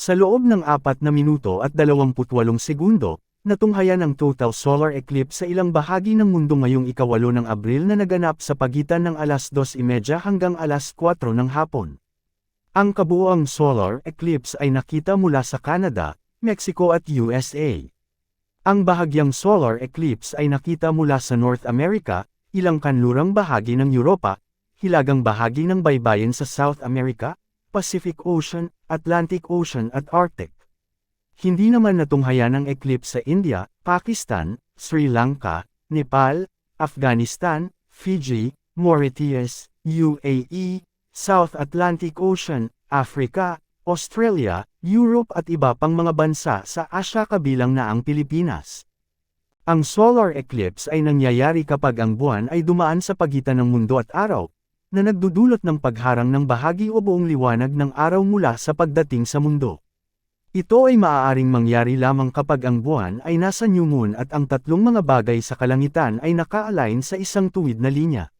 Sa loob ng 4 na minuto at 28 segundo, natunghayan ang total solar eclipse sa ilang bahagi ng mundo ngayong ikawalo ng Abril na naganap sa pagitan ng alas 2.30 hanggang alas 4 ng hapon. Ang kabuoang solar eclipse ay nakita mula sa Canada, Mexico at USA. Ang bahagyang solar eclipse ay nakita mula sa North America, ilang kanlurang bahagi ng Europa, hilagang bahagi ng baybayin sa South America, Pacific Ocean, Atlantic Ocean at Arctic. Hindi naman natunghayan ang eclipse sa India, Pakistan, Sri Lanka, Nepal, Afghanistan, Fiji, Mauritius, UAE, South Atlantic Ocean, Africa, Australia, Europe at iba pang mga bansa sa Asya kabilang na ang Pilipinas. Ang solar eclipse ay nangyayari kapag ang buwan ay dumaan sa pagitan ng mundo at araw, na nagdudulot ng pagharang ng bahagi o buong liwanag ng araw mula sa pagdating sa mundo. Ito ay maaaring mangyari lamang kapag ang buwan ay nasa new moon at ang tatlong mga bagay sa kalangitan ay naka-align sa isang tuwid na linya.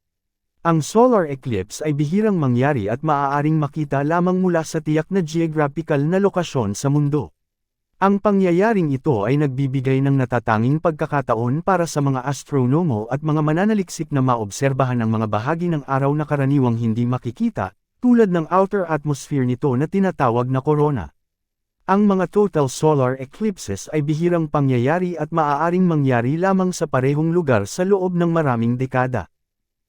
Ang solar eclipse ay bihirang mangyari at maaaring makita lamang mula sa tiyak na geographical na lokasyon sa mundo. Ang pangyayaring ito ay nagbibigay ng natatanging pagkakataon para sa mga astronomo at mga mananaliksik na maobserbahan ang mga bahagi ng araw na karaniwang hindi makikita, tulad ng outer atmosphere nito na tinatawag na corona. Ang mga total solar eclipses ay bihirang pangyayari at maaaring mangyari lamang sa parehong lugar sa loob ng maraming dekada.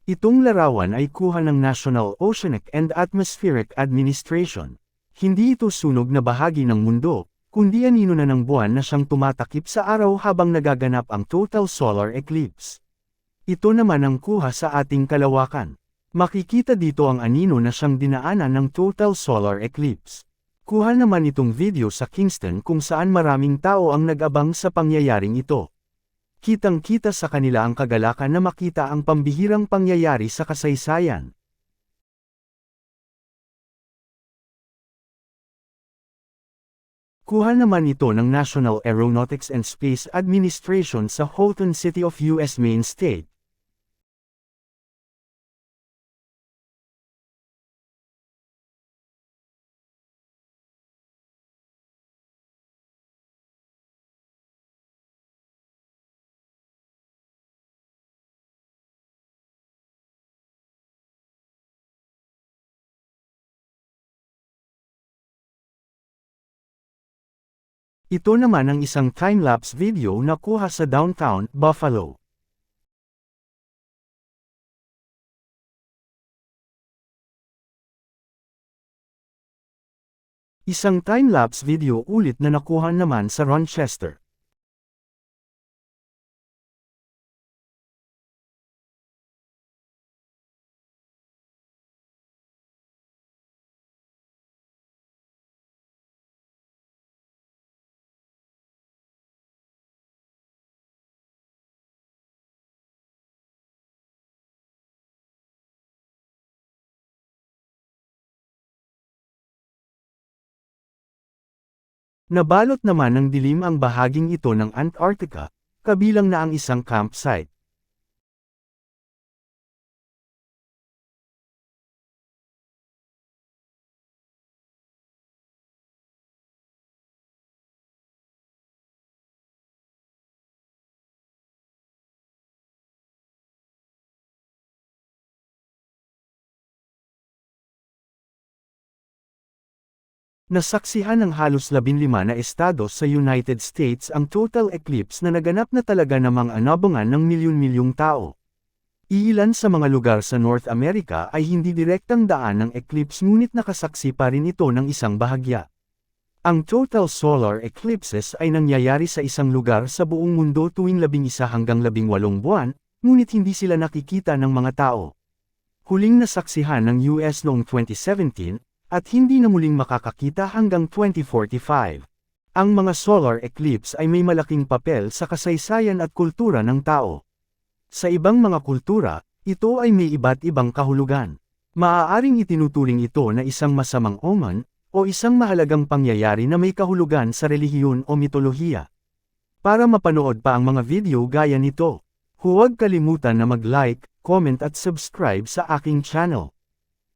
Itong larawan ay kuha ng National Oceanic and Atmospheric Administration. Hindi ito sunog na bahagi ng mundo, kundi anino na ng buwan na siyang tumatakip sa araw habang nagaganap ang total solar eclipse. Ito naman ang kuha sa ating kalawakan. Makikita dito ang anino na siyang dinaanan ng total solar eclipse. Kuha naman itong video sa Kingston kung saan maraming tao ang nag-abang sa pangyayaring ito. Kitang-kita sa kanila ang kagalakan na makita ang pambihirang pangyayari sa kasaysayan. Kuha naman ito ng National Aeronautics and Space Administration sa Holton City of U.S. Maine State. Ito naman ang isang time-lapse video na kuha sa downtown, Buffalo. Isang time-lapse video ulit na nakuha naman sa Rochester. Nabalot naman ng dilim ang bahaging ito ng Antarctica, kabilang na ang isang campsite. Nasaksihan ng halos 15 na estado sa United States ang total eclipse na naganap na talaga namang anabangan ng milyon-milyong tao. Iilan sa mga lugar sa North America ay hindi direktang daan ng eclipse ngunit nakasaksi pa rin ito ng isang bahagya. Ang total solar eclipses ay nangyayari sa isang lugar sa buong mundo tuwing 11 hanggang 18 buwan, ngunit hindi sila nakikita ng mga tao. Huling nasaksihan ng US noong 2017, at hindi na muling makakakita hanggang 2045. Ang mga solar eclipse ay may malaking papel sa kasaysayan at kultura ng tao. Sa ibang mga kultura, ito ay may iba't ibang kahulugan. Maaaring itinuturing ito na isang masamang omen, o isang mahalagang pangyayari na may kahulugan sa relihiyon o mitolohiya. Para mapanood pa ang mga video gaya nito, huwag kalimutan na mag-like, comment at subscribe sa aking channel.